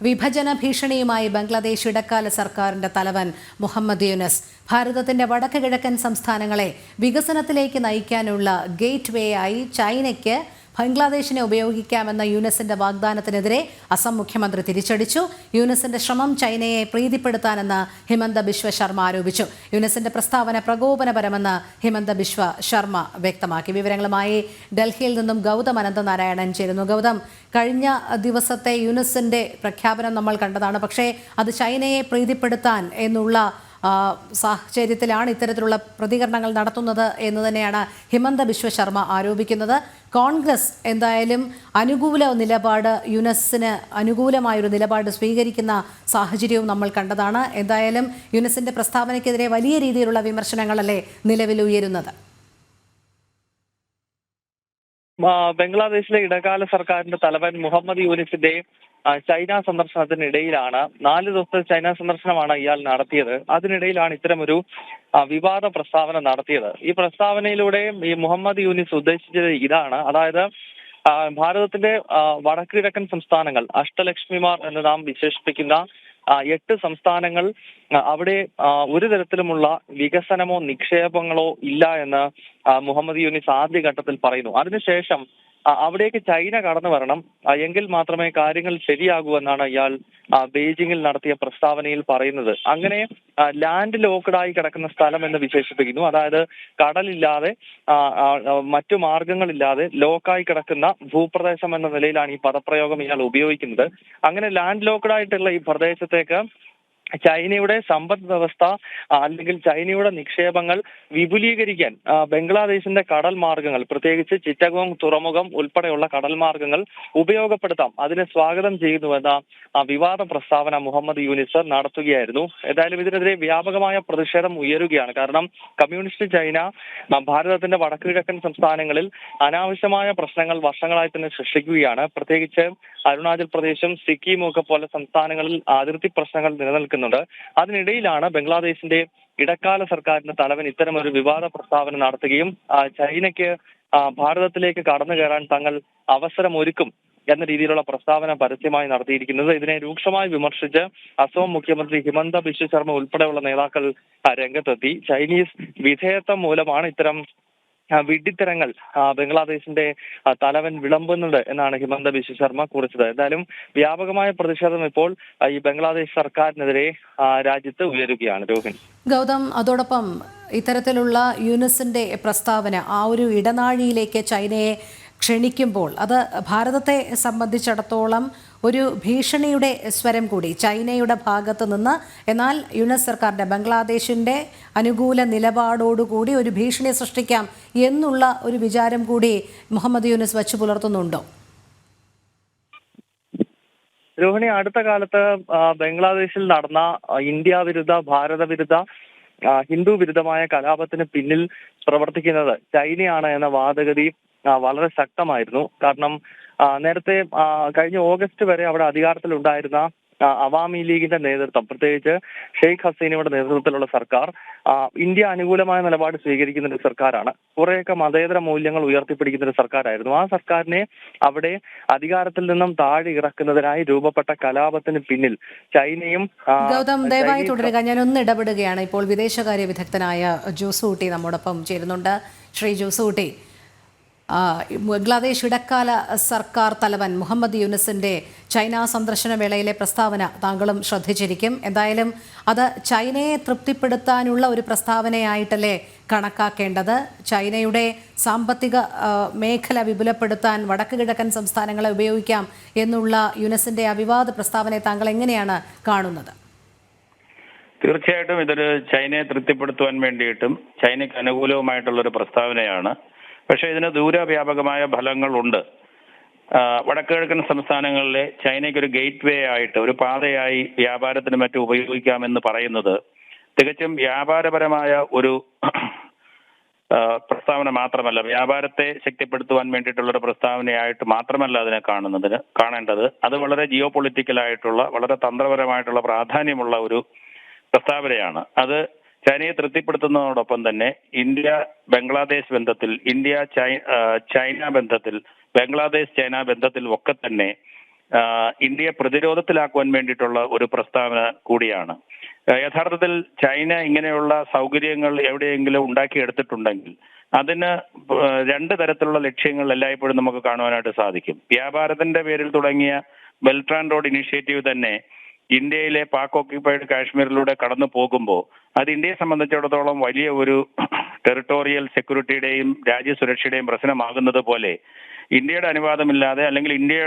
വിഭജന ഭീഷണിയുമായി ബംഗ്ലാദേശ് ഇടക്കാല സർക്കാരിന്റെ തലവൻ മുഹമ്മദ് യൂനസ്. ഭാരതത്തിന്റെ വടക്ക് കിഴക്കൻ സംസ്ഥാനങ്ങളെ വികസനത്തിലേക്ക് നയിക്കാനുള്ള ഗേറ്റ് വേ ആയി ചൈനയ്ക്ക് ബംഗ്ലാദേശിനെ ഉപയോഗിക്കാമെന്ന യൂനസിന്റെ വാഗ്ദാനത്തിനെതിരെ അസം മുഖ്യമന്ത്രി തിരിച്ചടിച്ചു. യൂനസിന്റെ ശ്രമം ചൈനയെ പ്രീതിപ്പെടുത്താനെന്ന് ഹിമന്ത ബിശ്വ ശർമ്മ ആരോപിച്ചു. യൂനസിന്റെ പ്രസ്താവന പ്രകോപനപരമെന്ന് ഹിമന്ത ബിശ്വ ശർമ്മ വ്യക്തമാക്കി. വിവരങ്ങളുമായി ഡൽഹിയിൽ നിന്നും ഗൗതം അനന്തനാരായണൻ ചേരുന്നു. ഗൗതം കഴിഞ്ഞ ദിവസത്തെ യൂനസിന്റെ പ്രഖ്യാപനം നമ്മൾ കണ്ടതാണ്. പക്ഷേ അത് ചൈനയെ പ്രീതിപ്പെടുത്താൻ എന്നുള്ള സാഹചര്യത്തിലാണ് ഇത്തരത്തിലുള്ള പ്രതികരണങ്ങൾ നടത്തുന്നത് എന്ന് തന്നെയാണ് ഹിമന്ത ബിശ്വ ശർമ്മ ആരോപിക്കുന്നത്. കോൺഗ്രസ് എന്തായാലും അനുകൂല നിലപാട് യുനെസിന് അനുകൂലമായൊരു നിലപാട് സ്വീകരിക്കുന്ന സാഹചര്യവും നമ്മൾ കണ്ടതാണ്. എന്തായാലും യുനെസിന്റെ പ്രസ്താവനയ്ക്കെതിരെ വലിയ രീതിയിലുള്ള വിമർശനങ്ങളല്ലേ നിലവിൽ ഉയരുന്നത് ബംഗ്ലാദേശിലെ ഇടക്കാല സർക്കാരിന്റെ തലവൻ മുഹമ്മദ് യൂനിഫിന്റെ ചൈന സന്ദർശനത്തിനിടയിലാണ്. നാല് ദിവസത്തെ ചൈന സന്ദർശനമാണ് ഇയാൾ നടത്തിയത്. അതിനിടയിലാണ് ഇത്തരമൊരു വിവാദ പ്രസ്താവന നടത്തിയത്. ഈ പ്രസ്താവനയിലൂടെ ഈ മുഹമ്മദ് യൂനിസ് ഉദ്ദേശിച്ചത് ഇതാണ്. അതായത് ഭാരതത്തിന്റെ വടക്കു കിഴക്കൻ സംസ്ഥാനങ്ങൾ അഷ്ടലക്ഷ്മിമാർ എന്ന് നാം വിശേഷിപ്പിക്കുന്ന എട്ട് സംസ്ഥാനങ്ങൾ അവിടെ ഒരു തരത്തിലുമുള്ള വികസനമോ നിക്ഷേപങ്ങളോ ഇല്ല എന്ന് മുഹമ്മദ് യൂനിസ് ആദ്യഘട്ടത്തിൽ പറയുന്നു. അതിനുശേഷം അവിടേക്ക് ചൈന കടന്നു വരണം. എങ്കിൽ മാത്രമേ കാര്യങ്ങൾ ശരിയാകൂ എന്നാണ് ഇയാൾ ബെയ്ജിങ്ങിൽ നടത്തിയ പ്രസ്താവനയിൽ പറയുന്നത്. അങ്ങനെ ലാൻഡ് ലോക്ക്ഡായി കിടക്കുന്ന സ്ഥലം എന്ന് വിശേഷിപ്പിക്കുന്നു. അതായത് കടലില്ലാതെ മറ്റു മാർഗങ്ങളില്ലാതെ ലോക്കായി കിടക്കുന്ന ഭൂപ്രദേശം എന്ന നിലയിലാണ് ഈ പദപ്രയോഗം ഇയാൾ ഉപയോഗിക്കുന്നത്. അങ്ങനെ ലാൻഡ് ലോക്ക്ഡായിട്ടുള്ള ഈ പ്രദേശത്തേക്ക് ചൈനയുടെ സമ്പദ് വ്യവസ്ഥ അല്ലെങ്കിൽ ചൈനയുടെ നിക്ഷേപങ്ങൾ വിപുലീകരിക്കാൻ ബംഗ്ലാദേശിന്റെ കടൽ മാർഗങ്ങൾ പ്രത്യേകിച്ച് ചിറ്റഗോങ് തുറമുഖം ഉൾപ്പെടെയുള്ള കടൽ മാർഗങ്ങൾ ഉപയോഗപ്പെടുത്താം. അതിനെ സ്വാഗതം ചെയ്യുന്നുവെന്ന വിവാദ പ്രസ്താവന മുഹമ്മദ് യൂനിസർ നടത്തുകയായിരുന്നു. ഏതായാലും ഇതിനെതിരെ വ്യാപകമായ പ്രതിഷേധം ഉയരുകയാണ്. കാരണം കമ്മ്യൂണിസ്റ്റ് ചൈന ഭാരതത്തിന്റെ വടക്കു കിഴക്കൻ സംസ്ഥാനങ്ങളിൽ അനാവശ്യമായ പ്രശ്നങ്ങൾ വർഷങ്ങളായി തന്നെ സൃഷ്ടിക്കുകയാണ്. പ്രത്യേകിച്ച് അരുണാചൽ പ്രദേശും സിക്കിമും ഒക്കെ പോലെ സംസ്ഥാനങ്ങളിൽ അതിർത്തി പ്രശ്നങ്ങൾ നിലനിൽക്കുന്നുണ്ട്. അതിനിടയിലാണ് ബംഗ്ലാദേശിന്റെ ഇടക്കാല സർക്കാരിന്റെ തലവൻ ഇത്തരം ഒരു വിവാദ പ്രസ്താവന നടത്തുകയും ചൈനയ്ക്ക് ഭാരതത്തിലേക്ക് കടന്നു കയറാൻ തങ്ങൾ അവസരമൊരുക്കും എന്ന രീതിയിലുള്ള പ്രസ്താവന പരസ്യമായി നടത്തിയിരിക്കുന്നത്. ഇതിനെ രൂക്ഷമായി വിമർശിച്ച് അസം മുഖ്യമന്ത്രി ഹിമന്ത ബിശ്വ ശർമ്മ ഉൾപ്പെടെയുള്ള നേതാക്കൾ രംഗത്തെത്തി. ചൈനീസ് വിധേയത്വം മൂലമാണ് ഇത്തരം വിഡ്ഢിത്തരങ്ങൾ ബംഗ്ലാദേശിന്റെ തലവൻ വിളമ്പുന്നത് എന്നാണ് ഹിമന്ത ബിശ്വ ശർമ്മ കുറിച്ചത്. എന്തായാലും വ്യാപകമായ പ്രതിഷേധം ഇപ്പോൾ ഈ ബംഗ്ലാദേശ് സർക്കാരിനെതിരെ രാജ്യത്ത് ഉയരുകയാണ്. രോഹിണി. ഗൗതം അതോടൊപ്പം ഇത്തരത്തിലുള്ള യുനെസിന്റെ പ്രസ്താവന ആ ഒരു ഇടനാഴിയിലേക്ക് ചൈനയെ ക്ഷണിക്കുമ്പോൾ അത് ഭാരതത്തെ സംബന്ധിച്ചിടത്തോളം ഒരു ഭീഷണിയുടെ സ്വരം കൂടി ചൈനയുടെ ഭാഗത്തു നിന്ന് എന്നാൽ യുനസ് സർക്കാരിന്റെ ബംഗ്ലാദേശിന്റെ അനുകൂല നിലപാടോടുകൂടി ഒരു ഭീഷണി സൃഷ്ടിക്കാം എന്നുള്ള ഒരു വിചാരം കൂടി മുഹമ്മദ് യുനസ് വച്ചു പുലർത്തുന്നുണ്ടോ? രോഹിണി അടുത്ത കാലത്ത് ബംഗ്ലാദേശിൽ നടന്ന ഇന്ത്യ വിരുദ്ധ ഭാരത വിരുദ്ധ ഹിന്ദു വിരുദ്ധമായ കലാപത്തിന് പിന്നിൽ പ്രവർത്തിക്കുന്നത് ചൈനയാണ് എന്ന വാദഗതി വളരെ ശക്തമായിരുന്നു. കാരണം നേരത്തെ കഴിഞ്ഞ ഓഗസ്റ്റ് വരെ അവിടെ അധികാരത്തിലുണ്ടായിരുന്ന അവാമി ലീഗിന്റെ നേതൃത്വം പ്രത്യേകിച്ച് ഷെയ്ഖ് ഹസീനയുടെ നേതൃത്വത്തിലുള്ള സർക്കാർ ഇന്ത്യ അനുകൂലമായ നിലപാട് സ്വീകരിക്കുന്ന ഒരു സർക്കാരാണ്. കുറെയൊക്കെ മതേതര മൂല്യങ്ങൾ ഉയർത്തിപ്പിടിക്കുന്ന ഒരു സർക്കാരായിരുന്നു. ആ സർക്കാരിനെ അവിടെ അധികാരത്തിൽ നിന്നും താഴെ ഇറക്കുന്നതിനായി രൂപപ്പെട്ട കലാപത്തിന് പിന്നിൽ ചൈനയും ഗൗതം ദയവായി തുടരുക. ഞാൻ ഒന്ന് ഇടപെടുകയാണ്. ഇപ്പോൾ വിദേശകാര്യ വിദഗ്ധനായ ജോസൂട്ടി നമ്മോടൊപ്പം ചേരുന്നുണ്ട്. ശ്രീ ജോസൂട്ടി ബംഗ്ലാദേശ് ഇടക്കാല സർക്കാർ തലവൻ മുഹമ്മദ് യൂനിസിന്റെ ചൈന സന്ദർശന വേളയിലെ പ്രസ്താവന താങ്കളും ശ്രദ്ധിച്ചിരിക്കും. എന്തായാലും അത് ചൈനയെ തൃപ്തിപ്പെടുത്താനുള്ള ഒരു പ്രസ്താവനയായിട്ടല്ലേ കണക്കാക്കേണ്ടത്. ചൈനയുടെ സാമ്പത്തിക മേഖല വിപുലപ്പെടുത്താൻ വടക്ക് കിഴക്കൻ സംസ്ഥാനങ്ങളെ ഉപയോഗിക്കാം എന്നുള്ള യുനസിന്റെ അവിവാദ പ്രസ്താവനയെ താങ്കൾ എങ്ങനെയാണ് കാണുന്നത്? തീർച്ചയായിട്ടും ഇതൊരു ചൈനയെ തൃപ്തിപ്പെടുത്തുവാൻ വേണ്ടിയിട്ടും ചൈനയ്ക്ക് അനുകൂലവുമായിട്ടുള്ള ഒരു പ്രസ്താവനയാണ്. പക്ഷേ ഇതിന് ദൂരവ്യാപകമായ ഫലങ്ങളുണ്ട്. വടക്കുകിഴക്കൻ സംസ്ഥാനങ്ങളിലെ ചൈനയ്ക്ക് ഒരു ഗേറ്റ് വേ ആയിട്ട് ഒരു പാതയായി വ്യാപാരത്തിന് മറ്റും ഉപയോഗിക്കാമെന്ന് പറയുന്നത് തികച്ചും വ്യാപാരപരമായ ഒരു പ്രസ്താവന മാത്രമല്ല വ്യാപാരത്തെ ശക്തിപ്പെടുത്തുവാൻ വേണ്ടിയിട്ടുള്ള ഒരു പ്രസ്താവനയായിട്ട് മാത്രമല്ല അതിനെ കാണുന്നതിന് കാണേണ്ടത്. അത് വളരെ ജിയോ പൊളിറ്റിക്കലായിട്ടുള്ള വളരെ തന്ത്രപരമായിട്ടുള്ള പ്രാധാന്യമുള്ള ഒരു പ്രസ്താവനയാണ്. അത് ചൈനയെ തൃപ്തിപ്പെടുത്തുന്നതോടൊപ്പം തന്നെ ഇന്ത്യ ബംഗ്ലാദേശ് ബന്ധത്തിൽ ഇന്ത്യ ചൈന ബന്ധത്തിൽ ബംഗ്ലാദേശ് ചൈന ബന്ധത്തിൽ ഒക്കെ തന്നെ ഇന്ത്യ പ്രതിരോധത്തിലാക്കുവാൻ വേണ്ടിയിട്ടുള്ള ഒരു പ്രസ്താവന കൂടിയാണ്. യഥാർത്ഥത്തിൽ ചൈന ഇങ്ങനെയുള്ള സൗകര്യങ്ങൾ എവിടെയെങ്കിലും ഉണ്ടാക്കിയെടുത്തിട്ടുണ്ടെങ്കിൽ അതിന് രണ്ട് തരത്തിലുള്ള ലക്ഷ്യങ്ങൾ എല്ലായ്പ്പോഴും നമുക്ക് കാണുവാനായിട്ട് സാധിക്കും. വ്യാപാരത്തിന്റെ പേരിൽ തുടങ്ങിയ ബെൽട്രാൻ റോഡ് ഇനിഷ്യേറ്റീവ് തന്നെ ഇന്ത്യയിലെ പാക് ഓക്യുപ്പൈഡ് കാശ്മീരിലൂടെ കടന്നു പോകുമ്പോൾ അത് ഇന്ത്യയെ സംബന്ധിച്ചിടത്തോളം വലിയ ഒരു ടെറിട്ടോറിയൽ സെക്യൂരിറ്റിയുടെയും രാജ്യസുരക്ഷയുടെയും പ്രശ്നമാകുന്നത് പോലെ ഇന്ത്യയുടെ അനുവാദമില്ലാതെ അല്ലെങ്കിൽ ഇന്ത്യ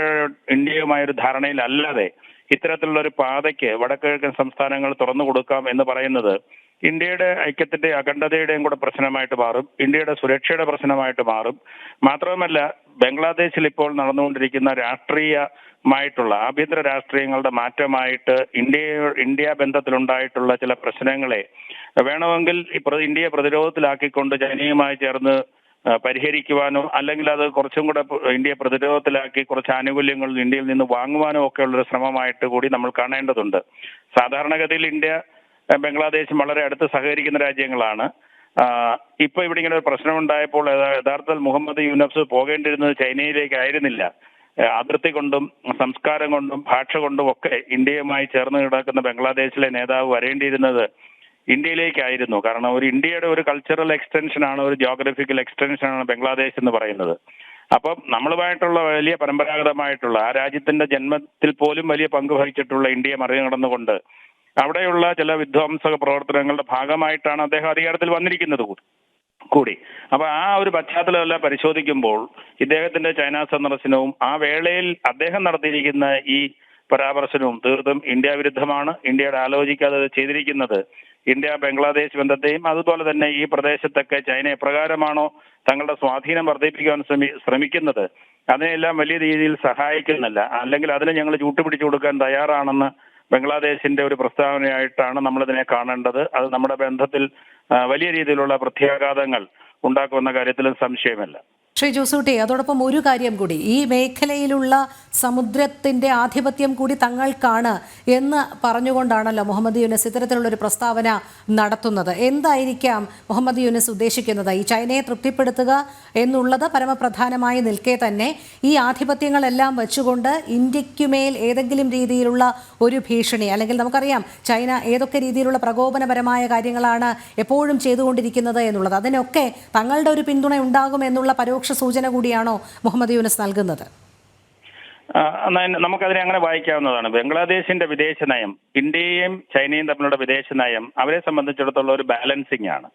ഇന്ത്യയുമായ ഒരു ധാരണയിലല്ലാതെ ഇത്തരത്തിലുള്ള ഒരു പാതയ്ക്ക് വടക്കുകിഴക്കൻ സംസ്ഥാനങ്ങൾ തുറന്നു കൊടുക്കാം എന്ന് പറയുന്നത് ഇന്ത്യയുടെ ഐക്യത്തിന്റെ അഖണ്ഡതയുടെയും കൂടെ പ്രശ്നമായിട്ട് മാറും. ഇന്ത്യയുടെ സുരക്ഷയുടെ പ്രശ്നമായിട്ട് മാറും. മാത്രവുമല്ല ബംഗ്ലാദേശിൽ ഇപ്പോൾ നടന്നുകൊണ്ടിരിക്കുന്ന രാഷ്ട്രീയമായിട്ടുള്ള ആഭ്യന്തര രാഷ്ട്രീയങ്ങളുടെ മാറ്റമായിട്ട് ഇന്ത്യ ഇന്ത്യ ബന്ധത്തിലുണ്ടായിട്ടുള്ള ചില പ്രശ്നങ്ങളെ വേണമെങ്കിൽ ഇന്ത്യയെ പ്രതിരോധത്തിലാക്കിക്കൊണ്ട് ചൈനയുമായി ചേർന്ന് പരിഹരിക്കുവാനോ അല്ലെങ്കിൽ അത് കുറച്ചും കൂടെ ഇന്ത്യയെ പ്രതിരോധത്തിലാക്കി കുറച്ച് ആനുകൂല്യങ്ങൾ ഇന്ത്യയിൽ നിന്ന് വാങ്ങുവാനോ ഒക്കെ ഉള്ളൊരു ശ്രമമായിട്ട് കൂടി നമ്മൾ കാണേണ്ടതുണ്ട്. സാധാരണഗതിയിൽ ഇന്ത്യ ബംഗ്ലാദേശും വളരെ അടുത്ത് സഹകരിക്കുന്ന രാജ്യങ്ങളാണ്. ഇപ്പൊ ഇവിടെ ഇങ്ങനെ ഒരു പ്രശ്നം ഉണ്ടായപ്പോൾ യഥാർത്ഥത്തിൽ മുഹമ്മദ് യൂനഫ്സ് പോകേണ്ടിരുന്നത് ചൈനയിലേക്കായിരുന്നില്ല. അതിർത്തി കൊണ്ടും സംസ്കാരം കൊണ്ടും ഭാഷ കൊണ്ടും ഒക്കെ ഇന്ത്യയുമായി ചേർന്ന് കിടക്കുന്ന ബംഗ്ലാദേശിലെ നേതാവ് വരേണ്ടിയിരുന്നത് ഇന്ത്യയിലേക്കായിരുന്നു. കാരണം ഒരു ഇന്ത്യയുടെ ഒരു കൾച്ചറൽ എക്സ്റ്റൻഷൻ ആണ് ഒരു ജോഗ്രഫിക്കൽ എക്സ്റ്റൻഷൻ ആണ് ബംഗ്ലാദേശ് എന്ന് പറയുന്നത്. അപ്പം നമ്മളുമായിട്ടുള്ള വലിയ പരമ്പരാഗതമായിട്ടുള്ള ആ രാജ്യത്തിന്റെ ജന്മത്തിൽ പോലും വലിയ പങ്ക് വഹിച്ചിട്ടുള്ള ഇന്ത്യയെ മറികടന്നുകൊണ്ട് അവിടെയുള്ള ചില വിധ്വംസക പ്രവർത്തനങ്ങളുടെ ഭാഗമായിട്ടാണ് അദ്ദേഹം അധികാരത്തിൽ വന്നിരിക്കുന്നത് കൂടി. അപ്പൊ ആ ഒരു പശ്ചാത്തലമെല്ലാം പരിശോധിക്കുമ്പോൾ ഇദ്ദേഹത്തിന്റെ ചൈന സന്ദർശനവും ആ വേളയിൽ അദ്ദേഹം നടത്തിയിരിക്കുന്ന ഈ പരാമർശനവും തീർത്തും ഇന്ത്യ വിരുദ്ധമാണ്. ഇന്ത്യയുടെ ആലോചിക്കാതെ ചെയ്തിരിക്കുന്നത് ഇന്ത്യ ബംഗ്ലാദേശ് ബന്ധത്തെയും അതുപോലെ തന്നെ ഈ പ്രദേശത്തൊക്കെ ചൈന എപ്രകാരമാണോ തങ്ങളുടെ സ്വാധീനം വർദ്ധിപ്പിക്കാൻ ശ്രമി ശ്രമിക്കുന്നത് അതിനെല്ലാം വലിയ രീതിയിൽ സഹായിക്കുന്നില്ല. അല്ലെങ്കിൽ അതിനെ ഞങ്ങൾ ചൂട്ടുപിടിച്ചു കൊടുക്കാൻ തയ്യാറാണെന്ന് ബംഗ്ലാദേശിന്റെ ഒരു പ്രസ്താവനയായിട്ടാണ് നമ്മളിതിനെ കാണേണ്ടത്. അത് നമ്മുടെ ബന്ധത്തിൽ വലിയ രീതിയിലുള്ള പ്രത്യാഘാതങ്ങൾ ഉണ്ടാക്കുമെന്ന കാര്യത്തിലും സംശയമില്ല. ശ്രീ ജോസൂട്ടി അതോടൊപ്പം ഒരു കാര്യം കൂടി. ഈ മേഖലയിലുള്ള സമുദ്രത്തിന്റെ ആധിപത്യം കൂടി തങ്ങൾക്കാണ് എന്ന് പറഞ്ഞുകൊണ്ടാണല്ലോ മുഹമ്മദ് യൂനസ് ഇത്തരത്തിലുള്ള ഒരു പ്രസ്താവന നടത്തുന്നത്. എന്തായിരിക്കാം മുഹമ്മദ് യൂനസ് ഉദ്ദേശിക്കുന്നത്? ഈ ചൈനയെ തൃപ്തിപ്പെടുത്തുക എന്നുള്ളത് പരമപ്രധാനമായി നിൽക്കെ തന്നെ ഈ ആധിപത്യങ്ങളെല്ലാം വെച്ചുകൊണ്ട് ഇന്ത്യക്കുമേൽ ഏതെങ്കിലും രീതിയിലുള്ള ഒരു ഭീഷണി അല്ലെങ്കിൽ നമുക്കറിയാം ചൈന ഏതൊക്കെ രീതിയിലുള്ള പ്രകോപനപരമായ കാര്യങ്ങളാണ് എപ്പോഴും ചെയ്തുകൊണ്ടിരിക്കുന്നത് എന്നുള്ളത് അതിനൊക്കെ തങ്ങളുടെ ഒരു പിന്തുണ ഉണ്ടാകും എന്നുള്ള പരോക്ഷ സൂചന കൂടിയാണോ മുഹമ്മദ് യൂനസ് നൽകുന്നത്? നമുക്കതിനെ അങ്ങനെ വായിക്കാവുന്നതാണ്. ബംഗ്ലാദേശിന്റെ വിദേശ നയം ഇന്ത്യയും ചൈനയും തമ്മിലുള്ള വിദേശ നയം അവരെ സംബന്ധിച്ചിടത്തോളം ഒരു ബാലൻസിംഗ് ആണ്.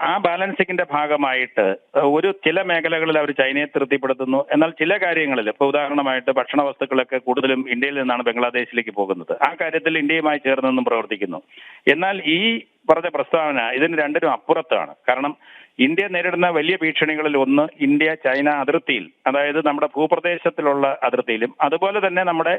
ആ ബാലൻസിങ്ങിന്റെ ഭാഗമായിട്ട് ഒരു ചില മേഖലകളിൽ അവർ ചൈനയെ തൃപ്തിപ്പെടുത്തുന്നു. എന്നാൽ ചില കാര്യങ്ങളിൽ ഇപ്പൊ ഉദാഹരണമായിട്ട് ഭക്ഷണ വസ്തുക്കളൊക്കെ കൂടുതലും ഇന്ത്യയിൽ നിന്നാണ് ബംഗ്ലാദേശിലേക്ക് പോകുന്നത്. ആ കാര്യത്തിൽ ഇന്ത്യയുമായി ചേർന്ന് നിന്നും പ്രവർത്തിക്കുന്നു. എന്നാൽ ഈ പറഞ്ഞ പ്രസ്താവന ഇതിന് രണ്ടിനും അപ്പുറത്താണ്. കാരണം ഇന്ത്യ നേരിടുന്ന വലിയ ഭീഷണികളിൽ ഒന്ന് ഇന്ത്യ ചൈന അതിർത്തിയിൽ അതായത് നമ്മുടെ ഭൂപ്രദേശത്തിലുള്ള അതിർത്തിയിലും അതുപോലെ തന്നെ നമ്മുടെ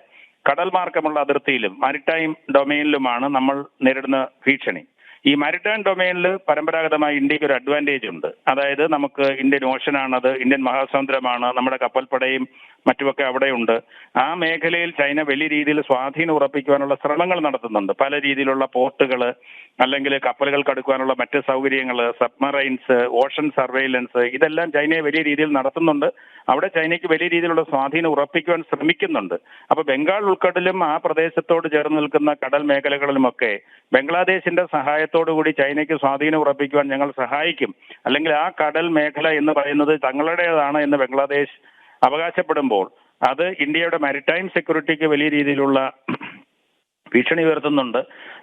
കടൽ മാർഗമുള്ള അതിർത്തിയിലും മാരിടൈം ഡൊമൈനിലുമാണ് നമ്മൾ നേരിടുന്ന ഭീഷണി. ഈ മാരിടൈം ഡൊമൈനിൽ പരമ്പരാഗതമായി ഇന്ത്യയ്ക്ക് ഒരു അഡ്വാന്റേജ് ഉണ്ട്. അതായത് നമുക്ക് ഇന്ത്യൻ ഓഷനാണത് ഇന്ത്യൻ മഹാസമുദ്രമാണ് നമ്മുടെ കപ്പൽപ്പടയും മറ്റുമൊക്കെ അവിടെയുണ്ട്. ആ മേഖലയിൽ ചൈന വലിയ രീതിയിൽ സ്വാധീനം ഉറപ്പിക്കുവാനുള്ള ശ്രമങ്ങൾ നടത്തുന്നുണ്ട്. പല രീതിയിലുള്ള പോർട്ടുകൾ അല്ലെങ്കിൽ കപ്പലുകൾ അടുക്കുവാനുള്ള മറ്റ് സൗകര്യങ്ങൾ സബ്മറൈൻസ് ഓഷൻ സർവൈലൻസ് ഇതെല്ലാം ചൈനയെ വലിയ രീതിയിൽ നടത്തുന്നുണ്ട്. അവിടെ ചൈനയ്ക്ക് വലിയ രീതിയിലുള്ള സ്വാധീനം ഉറപ്പിക്കുവാൻ ശ്രമിക്കുന്നുണ്ട്. അപ്പൊ ബംഗാൾ ഉൾക്കടലും ആ പ്രദേശത്തോട് ചേർന്ന് നിൽക്കുന്ന കടൽ മേഖലകളിലുമൊക്കെ ബംഗ്ലാദേശിന്റെ സഹായത്തോടു കൂടി ചൈനയ്ക്ക് സ്വാധീനം ഉറപ്പിക്കുവാൻ ഞങ്ങൾ സഹായിക്കും. അല്ലെങ്കിൽ ആ കടൽ മേഖല എന്ന് പറയുന്നത് തങ്ങളുടേതാണ് എന്ന് ബംഗ്ലാദേശ് അവകാശപ്പെടുമ്പോൾ അത് ഇന്ത്യയുടെ മാരിടൈം സെക്യൂരിറ്റിക്ക് വലിയ രീതിയിലുള്ള ഭീഷണി ഉയർത്തുന്നുണ്ട്.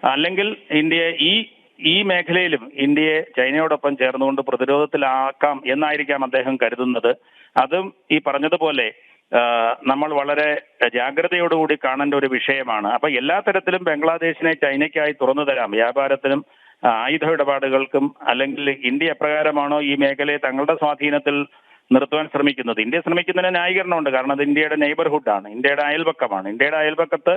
അല്ലെങ്കിൽ ഇന്ത്യ ഈ ഈ മേഖലയിലും ഇന്ത്യയെ ചൈനയോടൊപ്പം ചേർന്നുകൊണ്ട് പ്രതിരോധത്തിലാക്കാം എന്നായിരിക്കാം അദ്ദേഹം കരുതുന്നത്. അതും ഈ പറഞ്ഞതുപോലെ നമ്മൾ വളരെ ജാഗ്രതയോടുകൂടി കാണേണ്ട ഒരു വിഷയമാണ്. അപ്പൊ എല്ലാ തരത്തിലും ബംഗ്ലാദേശിനെ ചൈനയ്ക്കായി തുറന്നു തരാം. വ്യാപാരത്തിനും ആയുധ ഇടപാടുകൾക്കും അല്ലെങ്കിൽ ഇന്ത്യ എപ്രകാരമാണോ ഈ മേഖലയെ തങ്ങളുടെ സ്വാധീനത്തിൽ നിർത്തുവാൻ ശ്രമിക്കുന്നത്? ഇന്ത്യ ശ്രമിക്കുന്നതിന് ന്യായീകരണമുണ്ട്. കാരണം അത് ഇന്ത്യയുടെ നെയ്ബർഹുഡാണ് ഇന്ത്യയുടെ അയൽപക്കമാണ്. ഇന്ത്യയുടെ അയൽപക്കത്ത്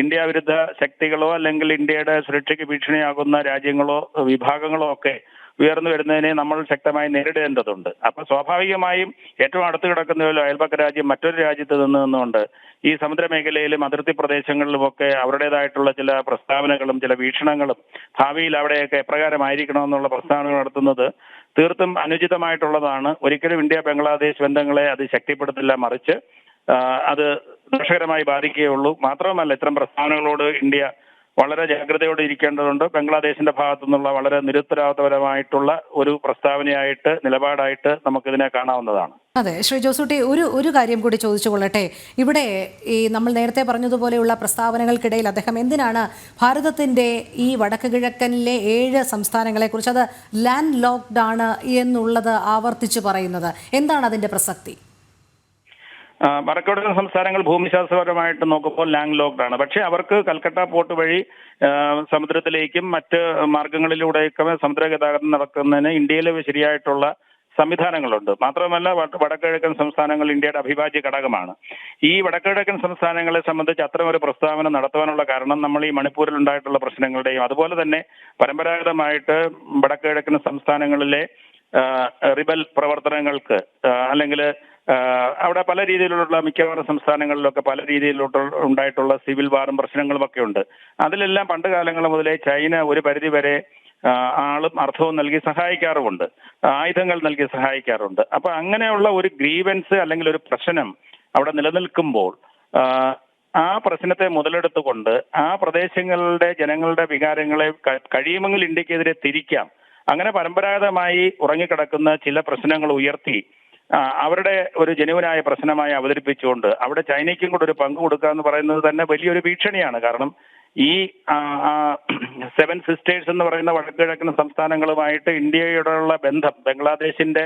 ഇന്ത്യ വിരുദ്ധ ശക്തികളോ അല്ലെങ്കിൽ ഇന്ത്യയുടെ സുരക്ഷയ്ക്ക് ഭീഷണിയാകുന്ന രാജ്യങ്ങളോ വിഭാഗങ്ങളോ ഒക്കെ ഉയർന്നു വരുന്നതിനെ നമ്മൾ ശക്തമായി നേരിടേണ്ടതുണ്ട്. അപ്പൊ സ്വാഭാവികമായും ഏറ്റവും അടുത്ത് കിടക്കുന്ന ഒരു അയൽപക്ക രാജ്യം മറ്റൊരു രാജ്യത്ത് നിന്ന് നിന്നുകൊണ്ട് ഈ സമുദ്രമേഖലയിലും അതിർത്തി പ്രദേശങ്ങളിലുമൊക്കെ അവരുടേതായിട്ടുള്ള ചില പ്രസ്താവനകളും ചില വീക്ഷണങ്ങളും ഭാവിയിൽ അവിടെയൊക്കെ എപ്രകാരമായിരിക്കണമെന്നുള്ള പ്രസ്താവനകൾ നടത്തുന്നത് തീർത്തും അനുചിതമായിട്ടുള്ളതാണ്. ഒരിക്കലും ഇന്ത്യ ബംഗ്ലാദേശ് ബന്ധങ്ങളെ അത് ശക്തിപ്പെടുത്തില്ല. മറിച്ച് അത് ദോഷകരമായി ബാധിക്കുകയുള്ളൂ. മാത്രമല്ല ഇത്തരം പ്രസ്താവനകളോട് ഇന്ത്യ വളരെ ജാഗ്രതയോടെ ഇരിക്കേണ്ടതുണ്ട്. ബംഗ്ലാദേശിന്റെ ഭാഗത്തു നിന്നുള്ള വളരെ നിരുത്തരവാദപരമായിട്ടുള്ള ഒരു പ്രസ്താവനയായിട്ട് നിലപാടായിട്ട് നമുക്കിതിനെ കാണാവുന്നതാണ്. അതെ ശ്രീ ജോസൂട്ടി ഒരു ഒരു കാര്യം കൂടി ചോദിച്ചു കൊള്ളട്ടെ. ഇവിടെ ഈ നമ്മൾ നേരത്തെ പറഞ്ഞതുപോലെയുള്ള പ്രസ്താവനകൾക്കിടയിൽ അദ്ദേഹം എന്തിനാണ് ഭാരതത്തിന്റെ ഈ വടക്ക് കിഴക്കനിലെ ഏഴ് സംസ്ഥാനങ്ങളെക്കുറിച്ച് അത് ലാൻഡ് ലോക്ക്ഡ് ആണ് എന്നുള്ളത് ആവർത്തിച്ച് പറയുന്നത്? എന്താണ് അതിന്റെ പ്രസക്തി? ആ, വടക്കുകിഴക്കൻ സംസ്ഥാനങ്ങൾ ഭൂമിശാസ്ത്രപരമായിട്ട് നോക്കുമ്പോൾ ലാങ് ലോക്ക്ഡ് ആണ് പക്ഷേ അവർക്ക് കൽക്കട്ട പോർട്ട് വഴി സമുദ്രത്തിലേക്കും മറ്റ് മാർഗങ്ങളിലൂടെയൊക്കെ സമുദ്ര ഗതാഗതം നടക്കുന്നതിന് ഇന്ത്യയിലെ ശരിയായിട്ടുള്ള സംവിധാനങ്ങളുണ്ട്. മാത്രമല്ല വടക്കിഴക്കൻ സംസ്ഥാനങ്ങൾ ഇന്ത്യയുടെ അഭിവാജ്യ ഘടകമാണ്. ഈ വടക്കുകിഴക്കൻ സംസ്ഥാനങ്ങളെ സംബന്ധിച്ച് അത്തരം ഒരു പ്രസ്താവന നടത്താനുള്ള കാരണം നമ്മൾ ഈ മണിപ്പൂരിൽ ഉണ്ടായിട്ടുള്ള പ്രശ്നങ്ങളുടെയും അതുപോലെ തന്നെ പരമ്പരാഗതമായിട്ട് വടക്കുകിഴക്കൻ സംസ്ഥാനങ്ങളിലെ റിബൽ പ്രവർത്തനങ്ങൾക്ക് അല്ലെങ്കിൽ അവിടെ പല രീതിയിലുള്ള മിക്കവാറും സംസ്ഥാനങ്ങളിലൊക്കെ പല രീതിയിലുള്ള ഉണ്ടായിട്ടുള്ള സിവിൽ വാറും പ്രശ്നങ്ങളും ഒക്കെ ഉണ്ട്. അതിലെല്ലാം പണ്ട് കാലങ്ങൾ മുതലേ ചൈന ഒരു പരിധി വരെ ആളും അർത്ഥവും നൽകി സഹായിക്കാറുമുണ്ട്. ആയുധങ്ങൾ നൽകി സഹായിക്കാറുണ്ട്. അപ്പൊ അങ്ങനെയുള്ള ഒരു ഗ്രീവൻസ് അല്ലെങ്കിൽ ഒരു പ്രശ്നം അവിടെ നിലനിൽക്കുമ്പോൾ ആ, പ്രശ്നത്തെ മുതലെടുത്തുകൊണ്ട് ആ പ്രദേശങ്ങളുടെ ജനങ്ങളുടെ വികാരങ്ങളെ കഴിയുമെങ്കിൽ ഇന്ത്യക്കെതിരെ തിരിക്കാം. അങ്ങനെ പരമ്പരാഗതമായി ഉറങ്ങിക്കിടക്കുന്ന ചില പ്രശ്നങ്ങൾ ഉയർത്തി അവരുടെ ഒരു ജനുവനായ പ്രശ്നമായി അവതരിപ്പിച്ചുകൊണ്ട് അവിടെ ചൈനയ്ക്കും കൂടെ ഒരു പങ്ക് കൊടുക്കുക എന്ന് പറയുന്നത് തന്നെ വലിയൊരു ഭീഷണിയാണ്. കാരണം ഈ സെവൻ സിസ്റ്റേഴ്സ് എന്ന് പറയുന്ന വടക്കുകിഴക്കൻ സംസ്ഥാനങ്ങളുമായിട്ട് ഇന്ത്യയോടുള്ള ബന്ധം ബംഗ്ലാദേശിന്റെ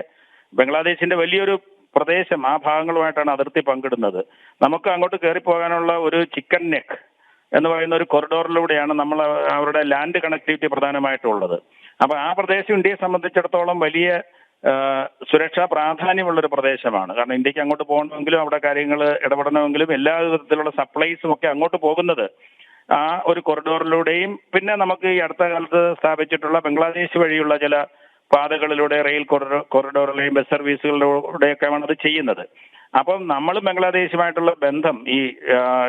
ബംഗ്ലാദേശിന്റെ വലിയൊരു പ്രദേശം ആ ഭാഗങ്ങളുമായിട്ടാണ് അതിർത്തി പങ്കിടുന്നത്. നമുക്ക് അങ്ങോട്ട് കയറി പോകാനുള്ള ഒരു ചിക്കൻ നെക്ക് എന്ന് പറയുന്ന ഒരു കൊറിഡോറിലൂടെയാണ് നമ്മൾ അവരുടെ ലാൻഡ് കണക്ടിവിറ്റി പ്രധാനമായിട്ടുള്ളത്. അപ്പൊ ആ പ്രദേശം ഇന്ത്യയെ സംബന്ധിച്ചിടത്തോളം വലിയ സുരക്ഷാ പ്രാധാന്യമുള്ള ഒരു പ്രദേശമാണ്. കാരണം ഇന്ത്യയ്ക്ക് അങ്ങോട്ട് പോകണമെങ്കിലും അവിടെ കാര്യങ്ങൾ ഇടപെടണമെങ്കിലും എല്ലാ വിധത്തിലുള്ള സപ്ലൈസും ഒക്കെ അങ്ങോട്ട് പോകുന്നത് ആ ഒരു കോറിഡോറിലൂടെയും പിന്നെ നമുക്ക് ഈ അടുത്ത കാലത്ത് സ്ഥാപിച്ചിട്ടുള്ള ബംഗ്ലാദേശ് വഴിയുള്ള ചില പാതകളിലൂടെ റെയിൽ കൊറിഡോറിലെയും ബസ് സർവീസുകളിലൂടെയൊക്കെയാണ് അത് ചെയ്യുന്നത്. അപ്പം നമ്മളും ബംഗ്ലാദേശുമായിട്ടുള്ള ബന്ധം ഈ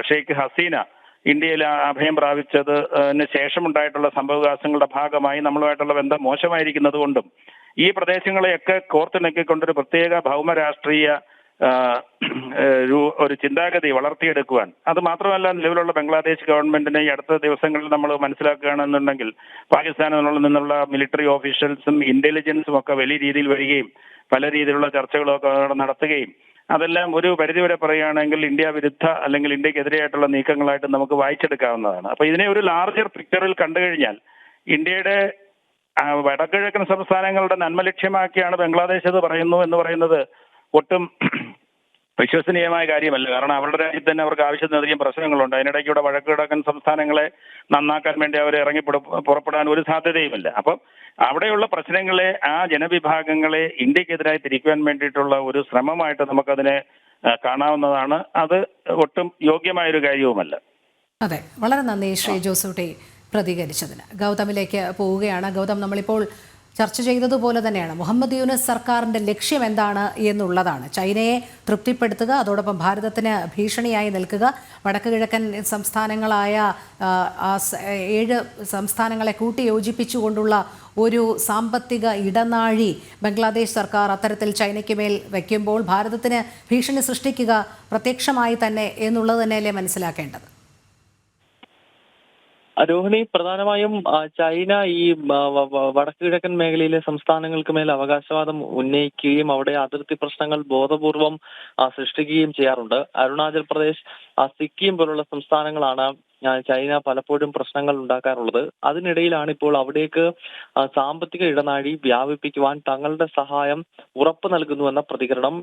ഷെയ്ഖ് ഹസീന ഇന്ത്യയിൽ അഭയം പ്രാപിച്ചതിന് ശേഷമുണ്ടായിട്ടുള്ള സംഭവവികാസങ്ങളുടെ ഭാഗമായി നമ്മളുമായിട്ടുള്ള ബന്ധം മോശമായിരിക്കുന്നത് കൊണ്ടും ഈ പ്രദേശങ്ങളെയൊക്കെ കോർത്തിണക്കിക്കൊണ്ടൊരു പ്രത്യേക ഭൗമ രാഷ്ട്രീയ ഒരു- ചിന്താഗതി വളർത്തിയെടുക്കുവാൻ. അത് മാത്രമല്ല നിലവിലുള്ള ബംഗ്ലാദേശ് ഗവൺമെന്റിനെ ഈ അടുത്ത ദിവസങ്ങളിൽ നമ്മൾ മനസ്സിലാക്കുകയാണെന്നുണ്ടെങ്കിൽ പാകിസ്ഥാനിൽ നിന്നുള്ള മിലിറ്ററി ഓഫീഷ്യൽസും ഇന്റലിജൻസും ഒക്കെ വലിയ രീതിയിൽ വരികയും പല രീതിയിലുള്ള ചർച്ചകളൊക്കെ നടത്തുകയും അതെല്ലാം ഒരു പരിധിവരെ പറയുകയാണെങ്കിൽ ഇന്ത്യ വിരുദ്ധ അല്ലെങ്കിൽ ഇന്ത്യക്കെതിരെയായിട്ടുള്ള നീക്കങ്ങളായിട്ട് നമുക്ക് വായിച്ചെടുക്കാവുന്നതാണ്. അപ്പൊ ഇതിനെ ഒരു ലാർജർ പിക്ചറിൽ കണ്ടു കഴിഞ്ഞാൽ ഇന്ത്യയുടെ വടക്കിഴക്കൻ സംസ്ഥാനങ്ങളുടെ നന്മ ലക്ഷ്യമാക്കിയാണ് ബംഗ്ലാദേശ് അത് പറയുന്നു എന്ന് പറയുന്നത് ഒട്ടും വിശ്വസനീയമായ കാര്യമല്ല. കാരണം അവരുടെ രാജ്യത്ത് തന്നെ അവർക്ക് ആവശ്യത്തിനധികം പ്രശ്നങ്ങളുണ്ട്. അതിനിടയ്ക്കൂടെ വടക്കുകിഴക്കൻ സംസ്ഥാനങ്ങളെ നന്നാക്കാൻ വേണ്ടി അവർ ഇറങ്ങി പുറപ്പെടാൻ ഒരു സാധ്യതയുമില്ല. അപ്പം അവിടെയുള്ള പ്രശ്നങ്ങളെ ആ ജനവിഭാഗങ്ങളെ ഇന്ത്യക്കെതിരായി തിരിക്കുവാൻ വേണ്ടിയിട്ടുള്ള ഒരു ശ്രമമായിട്ട് നമുക്കതിനെ കാണാവുന്നതാണ്. അത് ഒട്ടും യോഗ്യമായൊരു കാര്യവുമല്ല. അതെ. വളരെ നന്ദി ശ്രീ ജോസൂട്ടി. പ്രതികരിച്ചതിന്. ഗൗതമിലേക്ക് പോവുകയാണ്. ഗൗതം നമ്മളിപ്പോൾ ചർച്ച ചെയ്തതുപോലെ തന്നെയാണ്. മുഹമ്മദ് യൂനസ് സർക്കാരിന്റെ ലക്ഷ്യം എന്താണ് എന്നുള്ളതാണ്. ചൈനയെ തൃപ്തിപ്പെടുത്തുക അതോടൊപ്പം ഭാരതത്തിന് ഭീഷണിയായി നിൽക്കുക വടക്ക് കിഴക്കൻ സംസ്ഥാനങ്ങളായ ഏഴ് സംസ്ഥാനങ്ങളെ കൂട്ടിയോജിപ്പിച്ചുകൊണ്ടുള്ള ഒരു സാമ്പത്തിക ഇടനാഴി ബംഗ്ലാദേശ് സർക്കാർ അത്തരത്തിൽ ചൈനയ്ക്ക് മേൽ വയ്ക്കുമ്പോൾ ഭാരതത്തിന് ഭീഷണി സൃഷ്ടിക്കുക പ്രത്യക്ഷമായി തന്നെ എന്നുള്ളത് തന്നെയല്ലേ മനസ്സിലാക്കേണ്ടത്? രോഹിണി പ്രധാനമായും ചൈന ഈ വടക്ക് കിഴക്കൻ മേഖലയിലെ സംസ്ഥാനങ്ങൾക്ക് മേൽ അവകാശവാദം ഉന്നയിക്കുകയും അവിടെ അതിർത്തി പ്രശ്നങ്ങൾ ബോധപൂർവം സൃഷ്ടിക്കുകയും ചെയ്യാറുണ്ട്. അരുണാചൽ പ്രദേശ് സിക്കിം പോലുള്ള സംസ്ഥാനങ്ങളാണ് ചൈന പലപ്പോഴും പ്രശ്നങ്ങൾ ഉണ്ടാക്കാറുള്ളത്. അതിനിടയിലാണ് ഇപ്പോൾ അവിടേക്ക് സാമ്പത്തിക ഇടനാഴി വ്യാപിപ്പിക്കുവാൻ തങ്ങളുടെ സഹായം ഉറപ്പു നൽകുന്നുവെന്ന പ്രതികരണം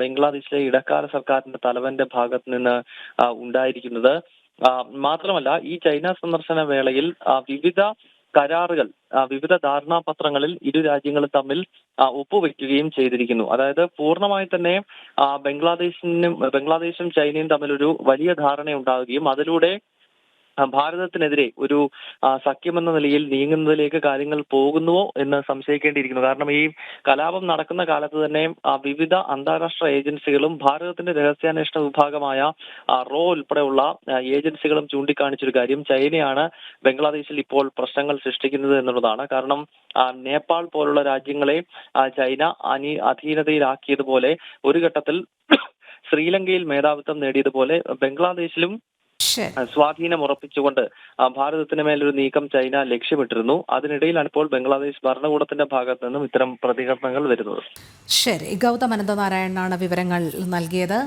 ബംഗ്ലാദേശിലെ ഇടക്കാല സർക്കാരിന്റെ തലവന്റെ ഭാഗത്ത് നിന്ന് ഉണ്ടായിരിക്കുന്നത്. മാത്രമല്ല ഈ ചൈന സന്ദർശന വേളയിൽ വിവിധ കരാറുകൾ വിവിധ ധാരണാപത്രങ്ങളിൽ ഇരു രാജ്യങ്ങളും തമ്മിൽ ഒപ്പുവെക്കുകയും ചെയ്തിരിക്കുന്നു. അതായത് പൂർണമായി തന്നെ ബംഗ്ലാദേശിനും ബംഗ്ലാദേശും ചൈനയും തമ്മിൽ ഒരു വലിയ ധാരണ ഉണ്ടാവുകയും അതിലൂടെ ഭാരതത്തിനെതിരെ ഒരു സഖ്യമെന്ന നിലയിൽ നീങ്ങുന്നതിലേക്ക് കാര്യങ്ങൾ പോകുന്നുവോ എന്ന് സംശയിക്കേണ്ടിയിരിക്കുന്നു. കാരണം ഈ കലാപം നടക്കുന്ന കാലത്ത് തന്നെ വിവിധ അന്താരാഷ്ട്ര ഏജൻസികളും ഭാരതത്തിന്റെ രഹസ്യാന്വേഷണ വിഭാഗമായ റോ ഉൾപ്പെടെയുള്ള ഏജൻസികളും ചൂണ്ടിക്കാണിച്ചൊരു കാര്യം. ചൈനയാണ് ബംഗ്ലാദേശിൽ ഇപ്പോൾ പ്രശ്നങ്ങൾ സൃഷ്ടിക്കുന്നത് എന്നുള്ളതാണ്. കാരണം നേപ്പാൾ പോലുള്ള രാജ്യങ്ങളെ ചൈന അനി അധീനതയിലാക്കിയതുപോലെ ഒരു ഘട്ടത്തിൽ ശ്രീലങ്കയിൽ മേധാവിത്വം നേടിയതുപോലെ ബംഗ്ലാദേശിലും സ്വാധീനം ഉറപ്പിച്ചുകൊണ്ട് ഭാരതത്തിന് മേലൊരു നീക്കം ചൈന ലക്ഷ്യമിട്ടിരുന്നു. അതിനിടയിലാണ് ഇപ്പോൾ ബംഗ്ലാദേശ് ഭരണകൂടത്തിന്റെ ഭാഗത്തു നിന്നും ഇത്തരം പ്രതികരണങ്ങൾ വരുന്നത്. ശരി ഗൗതം അനന്തനാരായണനാണ് വിവരങ്ങൾ നൽകിയത്.